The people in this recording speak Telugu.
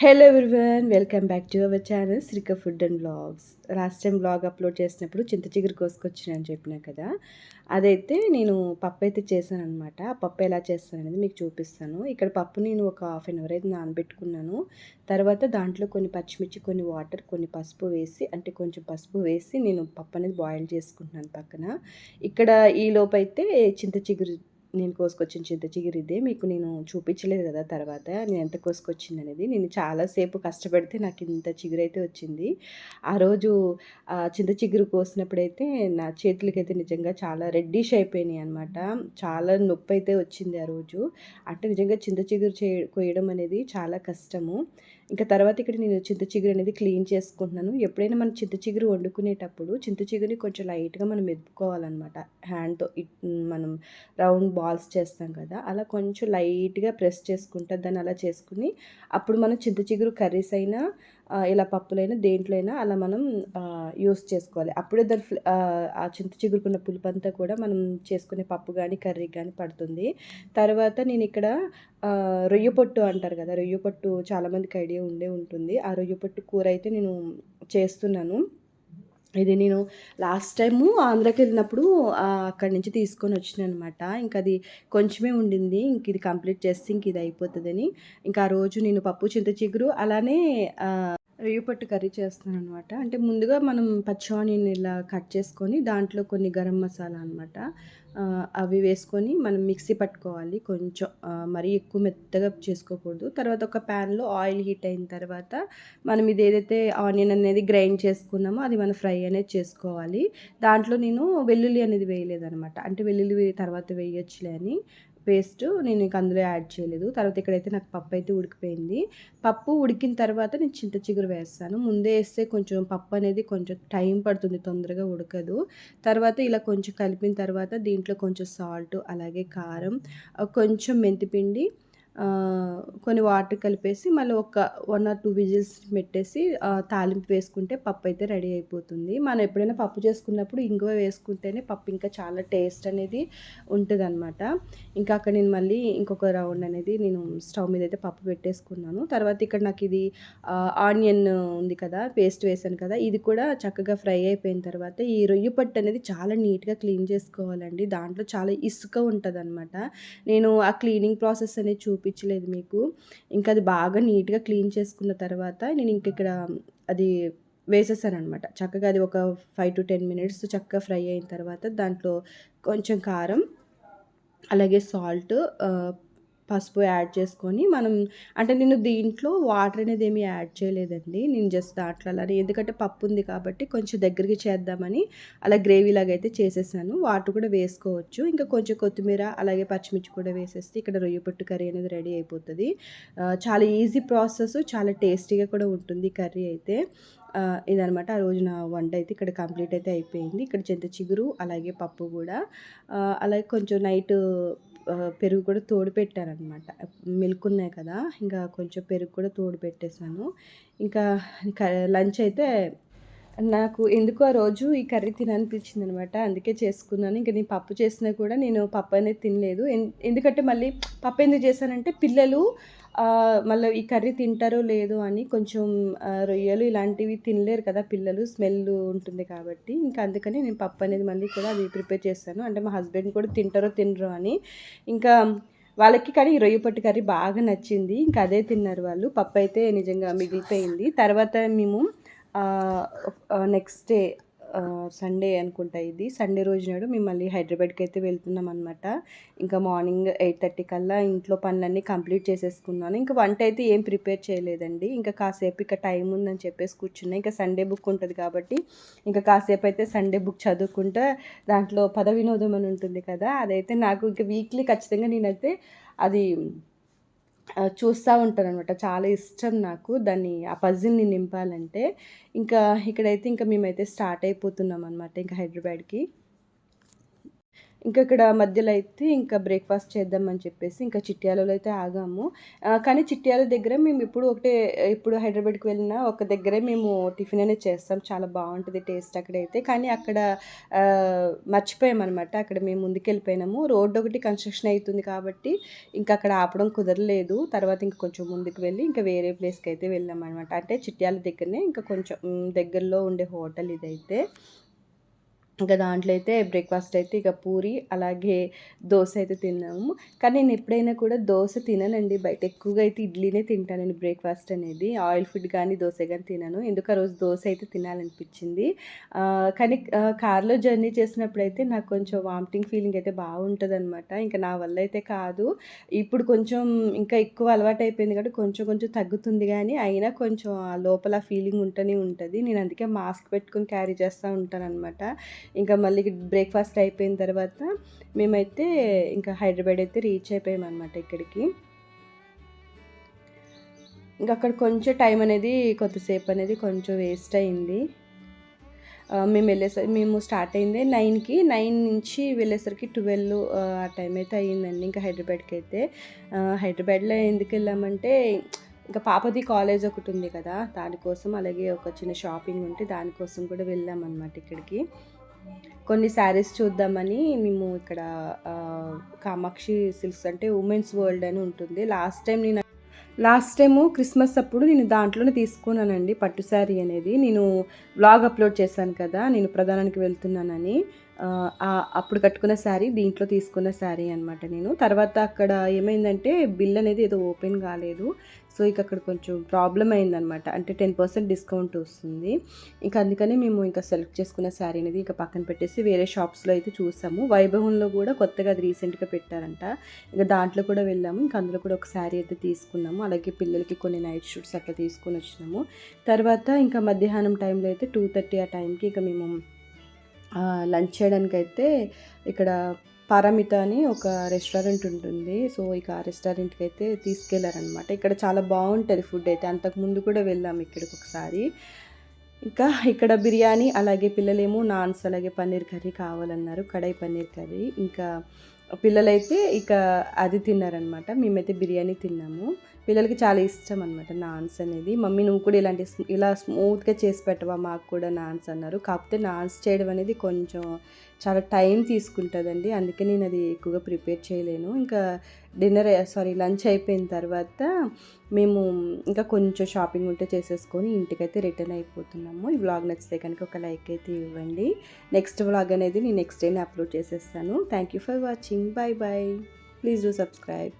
Hello everyone welcome back to our channel Sreeka food and blogs last time blog upload చేసినప్పుడు చింత చిగురు కోసుకొచ్చినాను చెప్పినా కదా? అదైతే నేను పప్పు అయితే చేశాను అనమాట ఆ పప్పు ఎలా చేస్తాను అనేది మీకు చూపిస్తాను. ఇక్కడ పప్పు నేను ఒక హాఫ్ అన్ అవర్ అయితే నానబెట్టుకున్నాను. తర్వాత దాంట్లో కొన్ని పచ్చిమిర్చి కొన్ని వాటర్ కొన్ని పసుపు వేసి అంటే కొంచెం పసుపు వేసి నేను పప్పు అనేది బాయిల్ చేసుకుంటున్నాను పక్కన. ఇక్కడ ఈ లోపైతే చింత చిగురు నేను కోసుకొచ్చిన చింత చిగురిదే మీకు నేను చూపించలేదు కదా తర్వాత. నేను ఎంత కోసుకొచ్చింది అనేది నేను చాలాసేపు కష్టపడితే నాకు ఇంత చిగురైతే వచ్చింది. ఆ రోజు చింత చిగురు కోసినప్పుడైతే నా చేతులకైతే నిజంగా చాలా రెడ్డిష్ అయిపోయినాయి అనమాట చాలా నొప్పి అయితే వచ్చింది ఆ రోజు. అంటే నిజంగా చింత చిగురు చే కోయడం అనేది చాలా కష్టము. ఇంకా తర్వాత ఇక్కడ నేను చింత చిగురు అనేది క్లీన్ చేసుకుంటున్నాను. ఎప్పుడైనా మనం చింత చిగురు వండుకునేటప్పుడు చింత చిగురుని కొంచెం లైట్గా మనం మెదుపుకోవాలన్నమాట. హ్యాండ్తో మనం రౌండ్ బాల్స్ చేస్తాం కదా అలా కొంచెం లైట్గా ప్రెస్ చేసుకుంటా దాన్ని అలా చేసుకుని అప్పుడు మనం చింత చిగురు కర్రీస్ అయినా ఇలా పప్పులైనా దేంట్లోనైనా అలా మనం యూస్ చేసుకోవాలి. అప్పుడే దాని ఆ చింత చిగురుకున్న పులుపు అంతా కూడా మనం చేసుకునే పప్పు కానీ కర్రీ కానీ పడుతుంది. తర్వాత నేను ఇక్కడ రొయ్య పొట్టు అంటారు కదా రొయ్య పొట్టు చాలామందికి ఐడియా ఉండే ఉంటుంది. ఆ రొయ్య పొట్టు కూర అయితే నేను చేస్తున్నాను. ఇది నేను లాస్ట్ టైము ఆంధ్రాకి వెళ్ళినప్పుడు అక్కడి నుంచి తీసుకొని వచ్చిన అనమాట ఇంకా అది కొంచెమే ఉండింది. ఇంక ఇది కంప్లీట్ చేస్తే ఇంక ఇది అయిపోతుందని. ఇంకా ఆ రోజు నేను పప్పు చింత చిగురు అలానే పట్టు కర్రీ చేస్తాను అనమాట అంటే ముందుగా మనం పచ్చి ఆనియన్ ఇలా కట్ చేసుకొని దాంట్లో కొన్ని గరం మసాలా అనమాట అవి వేసుకొని మనం మిక్సీ పట్టుకోవాలి కొంచెం. మరీ ఎక్కువ మెత్తగా చేసుకోకూడదు. తర్వాత ఒక ప్యాన్లో ఆయిల్ హీట్ అయిన తర్వాత మనం ఇది ఏదైతే ఆనియన్ అనేది గ్రైండ్ చేసుకున్నామో అది మనం ఫ్రై అనేది చేసుకోవాలి. దాంట్లో నేను వెల్లుల్లి అనేది వేయలేదనమాట అంటే వెల్లుల్లి తర్వాత వేయొచ్చులే అని. పేస్ట్ నేను ఇంక అందులో యాడ్ చేయలేదు. తర్వాత ఇక్కడైతే నాకు పప్పు అయితే ఉడికిపోయింది. పప్పు ఉడికిన తర్వాత నేను చింత చిగురు వేస్తాను. ముందే వేస్తే కొంచెం పప్పు అనేది కొంచెం టైం పడుతుంది తొందరగా ఉడకదు. తర్వాత ఇలా కొంచెం కలిపిన తర్వాత దీంట్లో కొంచెం సాల్ట్ అలాగే కారం కొంచెం మెంతిపిండి కొన్ని వాటర్ కలిపేసి మళ్ళీ ఒక వన్ ఆర్ టూ విజిల్స్ పెట్టేసి తాలింపు వేసుకుంటే పప్పు అయితే రెడీ అయిపోతుంది. మనం ఎప్పుడైనా పప్పు చేసుకున్నప్పుడు ఇంగువ వేసుకుంటేనే పప్పు ఇంకా చాలా టేస్ట్ అనేది ఉంటుంది అనమాట ఇంకా అక్కడ నేను మళ్ళీ ఇంకొక రౌండ్ అనేది నేను స్టవ్ మీద అయితే పప్పు పెట్టేసుకున్నాను. తర్వాత ఇక్కడ నాకు ఇది ఆనియన్ ఉంది కదా పేస్ట్ వేసాను కదా ఇది కూడా చక్కగా ఫ్రై అయిపోయిన తర్వాత ఈ రొయ్య పట్టు అనేది చాలా నీట్గా క్లీన్ చేసుకోవాలండి. దాంట్లో చాలా ఇసుక ఉంటుంది నేను ఆ క్లీనింగ్ ప్రాసెస్ అనేది చూపి చూపించలేదు మీకు. ఇంకా అది బాగా నీట్గా క్లీన్ చేసుకున్న తర్వాత నేను ఇంక ఇక్కడ అది వేసేసాను అనమాట చక్కగా అది ఒక ఫైవ్ టు టెన్ మినిట్స్ చక్కగా ఫ్రై అయిన తర్వాత దాంట్లో కొంచెం కారం అలాగే సాల్ట్ పసుపు యాడ్ చేసుకొని మనం అంటే నేను దీంట్లో వాటర్ అనేది ఏమి యాడ్ చేయలేదండి. నేను జస్ట్ దాంట్లో అలానే ఎందుకంటే పప్పు ఉంది కాబట్టి కొంచెం దగ్గరికి చేద్దామని అలా గ్రేవీ లాగా అయితే చేసేసాను. వాటర్ కూడా వేసుకోవచ్చు. ఇంకా కొంచెం కొత్తిమీర అలాగే పచ్చిమిర్చి కూడా వేసేస్తే ఇక్కడ రొయ్య పొట్టు కర్రీ అనేది రెడీ అయిపోతుంది. చాలా ఈజీ ప్రాసెస్ చాలా టేస్టీగా కూడా ఉంటుంది కర్రీ అయితే. ఇదనమాట ఆ రోజు నా వంట అయితే ఇక్కడ కంప్లీట్ అయితే అయిపోయింది. ఇక్కడ చింత చిగురు అలాగే పప్పు కూడా. అలాగే కొంచెం నైట్ పెరుగు కూడా తోడు పెట్టారనమాట. మిల్క్ ఉన్నాయి కదా ఇంకా కొంచెం పెరుగు కూడా తోడు పెట్టేశాను. ఇంకా లంచ్ అయితే నాకు ఎందుకు ఆ రోజు ఈ కర్రీ తిననిపించింది అనమాట అందుకే చేసుకున్నాను. ఇంకా నేను పప్పు చేసినా కూడా నేను పప్పు అనేది తినలేదు. ఎందుకంటే మళ్ళీ పప్పు ఎందుకు చేశానంటే పిల్లలు మళ్ళీ ఈ కర్రీ తింటారో లేదో అని కొంచెం రొయ్యలు ఇలాంటివి తినలేరు కదా పిల్లలు స్మెల్ ఉంటుంది కాబట్టి. ఇంకా అందుకని నేను పప్పు అనేది మళ్ళీ కూడా అది ప్రిపేర్ చేస్తాను అంటే మా హస్బెండ్ కూడా తింటారో తినరో అని. ఇంకా వాళ్ళకి కానీ రొయ్య పట్టు కర్రీ బాగా నచ్చింది. ఇంకా అదే తిన్నారు వాళ్ళు. పప్పు అయితే నిజంగా మిగిలిపోయింది. తర్వాత మేము నెక్స్ట్ డే సండే అనుకుంటా ఇది. సండే రోజు నాడు మేము మళ్ళీ హైదరాబాద్కి అయితే వెళ్తున్నాం అనమాట ఇంకా మార్నింగ్ ఎయిట్ థర్టీ కల్లా ఇంట్లో పనులన్నీ కంప్లీట్ చేసేసుకున్నాను. ఇంకా వంట అయితే ఏం ప్రిపేర్ చేయలేదండి. ఇంకా కాసేపు ఇక టైం ఉందని చెప్పేసి కూర్చున్నా. ఇంకా సండే బుక్ ఉంటుంది కాబట్టి ఇంకా కాసేపు అయితే సండే బుక్ చదువుకుంటా దాంట్లో పద వినోదం అని ఉంటుంది కదా అదైతే నాకు ఇంకా వీక్లీ ఖచ్చితంగా నేనైతే అది చూస్తూ ఉంటాను అనమాట చాలా ఇష్టం నాకు దాన్ని ఆ పజిల్ని నింపాలంటే. ఇంకా ఇక్కడైతే ఇంకా మేమైతే స్టార్ట్ అయిపోతున్నాం అనమాట ఇంకా హైదరాబాద్కి. ఇంకా ఇక్కడ మధ్యలో అయితే ఇంకా బ్రేక్ఫాస్ట్ చేద్దామని చెప్పేసి ఇంకా చిట్యాలలో అయితే ఆగాము. కానీ చిట్యాల దగ్గర మేము ఇప్పుడు ఒకటే ఇప్పుడు హైదరాబాద్కి వెళ్ళిన ఒక దగ్గరే మేము టిఫిన్ అనేది చేస్తాం. చాలా బాగుంటుంది టేస్ట్ అక్కడైతే కానీ అక్కడ మర్చిపోయామన్నమాట. అక్కడ మేము ముందుకెళ్ళిపోయినాము రోడ్డు ఒకటి కన్స్ట్రక్షన్ అవుతుంది కాబట్టి ఇంకా అక్కడ ఆపడం కుదరలేదు. తర్వాత ఇంకా కొంచెం ముందుకు వెళ్ళి ఇంకా వేరే ప్లేస్కి అయితే వెళ్ళాం అనమాట అంటే చిట్యాల దగ్గరనే ఇంకా కొంచెం దగ్గరలో ఉండే హోటల్ ఇదైతే. ఇంకా దాంట్లో అయితే బ్రేక్ఫాస్ట్ అయితే ఇక పూరి అలాగే దోశ అయితే తిన్నాము. కానీ నేను ఎప్పుడైనా కూడా దోశ తిననండి. బయట ఎక్కువగా అయితే ఇడ్లీనే తింటానండి బ్రేక్ఫాస్ట్ అనేది. ఆయిల్ ఫుడ్ కానీ దోశ కానీ తినను. ఎందుకు ఆ రోజు దోశ అయితే తినాలనిపించింది. కానీ కార్లో జర్నీ చేసినప్పుడు అయితే నాకు కొంచెం వామిటింగ్ ఫీలింగ్ అయితే బాగుంటుంది అనమాట ఇంకా నా వల్ల అయితే కాదు. ఇప్పుడు కొంచెం ఇంకా ఎక్కువ అలవాటు అయిపోయింది కాబట్టి కొంచెం కొంచెం తగ్గుతుంది కానీ అయినా కొంచెం లోపల ఫీలింగ్ ఉంటూనే ఉంటుంది. నేను అందుకే మాస్క్ పెట్టుకొని క్యారీ చేస్తూ ఉంటాను అనమాట ఇంకా మళ్ళీ బ్రేక్ఫాస్ట్ అయిపోయిన తర్వాత మేమైతే ఇంకా హైదరాబాద్ అయితే రీచ్ అయిపోయాం అనమాట ఇక్కడికి. ఇంకా అక్కడ కొంచెం టైం అనేది కొద్దిసేపు అనేది కొంచెం వేస్ట్ అయింది. మేము వెళ్ళేసరికి మేము స్టార్ట్ అయింది నైన్కి నైన్ నుంచి వెళ్ళేసరికి ట్వెల్వ్ ఆ టైం అయితే అయ్యిందండి ఇంకా హైదరాబాద్కి అయితే. హైదరాబాద్లో ఎందుకు వెళ్ళామంటే ఇంకా పాపది కాలేజ్ ఒకటి ఉంది కదా దానికోసం అలాగే ఒక చిన్న షాపింగ్ ఉంటే దానికోసం కూడా వెళ్ళామన్నమాట ఇక్కడికి. కొన్ని శారీస్ చూద్దామని మేము ఇక్కడ కామాక్షి సిల్క్స్ అంటే ఉమెన్స్ వరల్డ్ అని ఉంటుంది. లాస్ట్ టైం నేను లాస్ట్ టైము క్రిస్మస్ అప్పుడు నేను దాంట్లోనే తీసుకున్నానండి పట్టు శారీ అనేది. నేను వ్లాగ్ అప్లోడ్ చేశాను కదా నేను ప్రధానానికి వెళ్తున్నానని. అప్పుడు కట్టుకున్న శారీ దీంట్లో తీసుకున్న శారీ అనమాట నేను. తర్వాత అక్కడ ఏమైందంటే బిల్ అనేది ఏదో ఓపెన్ కాలేదు. సో ఇక అక్కడ కొంచెం ప్రాబ్లం అయిందనమాట అంటే టెన్ పర్సెంట్ డిస్కౌంట్ వస్తుంది. ఇంకా అందుకని మేము ఇంకా సెలెక్ట్ చేసుకున్న శారీ అనేది ఇంకా పక్కన పెట్టేసి వేరే షాప్స్లో అయితే చూసాము. వైభవంలో కూడా కొత్తగా అది రీసెంట్గా పెట్టారంట. ఇంకా దాంట్లో కూడా వెళ్ళాము. ఇంకా అందులో కూడా ఒక శారీ అయితే తీసుకున్నాము. అలాగే పిల్లలకి కొన్ని నైట్ షూట్స్ అట్లా తీసుకొని వచ్చినాము. తర్వాత ఇంకా మధ్యాహ్నం టైంలో అయితే టూ థర్టీ ఆ టైంకి ఇక మేము లంచ్ చేయడానికి అయితే ఇక్కడ పారామిత అని ఒక రెస్టారెంట్ ఉంటుంది. సో ఇక ఆ రెస్టారెంట్కి అయితే తీసుకెళ్ళారనమాట ఇక్కడ చాలా బాగుంటుంది ఫుడ్ అయితే. అంతకు ముందు కూడా వెళ్ళాము ఇక్కడికి ఒకసారి. ఇంకా ఇక్కడ బిర్యానీ అలాగే పిల్లలేమో నాన్స్ అలాగే పన్నీర్ కర్రీ కావాలన్నారు. కడాయి పన్నీర్ కర్రీ. ఇంకా పిల్లలైతే ఇక అది తిన్నారనమాట మేమైతే బిర్యానీ తిన్నాము. పిల్లలకి చాలా ఇష్టం అనమాట నాన్స్ అనేది. మమ్మీ నువ్వు కూడా ఇలాంటి ఇలా స్మూత్గా చేసి పెట్టవా మాకు కూడా నాన్స్ అన్నారు. కాకపోతే నాన్స్ చేయడం అనేది కొంచెం చాలా టైం తీసుకుంటుందండి. అందుకే నేను అది ఎక్కువగా ప్రిపేర్ చేయలేను. ఇంకా డిన్నర్ సారీ లంచ్ అయిపోయిన తర్వాత మేము ఇంకా కొంచెం షాపింగ్ ఉంటే చేసేసుకొని ఇంటికైతే రిటర్న్ అయిపోతున్నాము. ఈ వ్లాగ్ నచ్చితే కనుక ఒక లైక్ అయితే ఇవ్వండి. నెక్స్ట్ వ్లాగ్ అనేది నేను నెక్స్ట్ డేనే అప్లోడ్ చేసేస్తాను. Thank you for watching. Bye bye. Please do subscribe.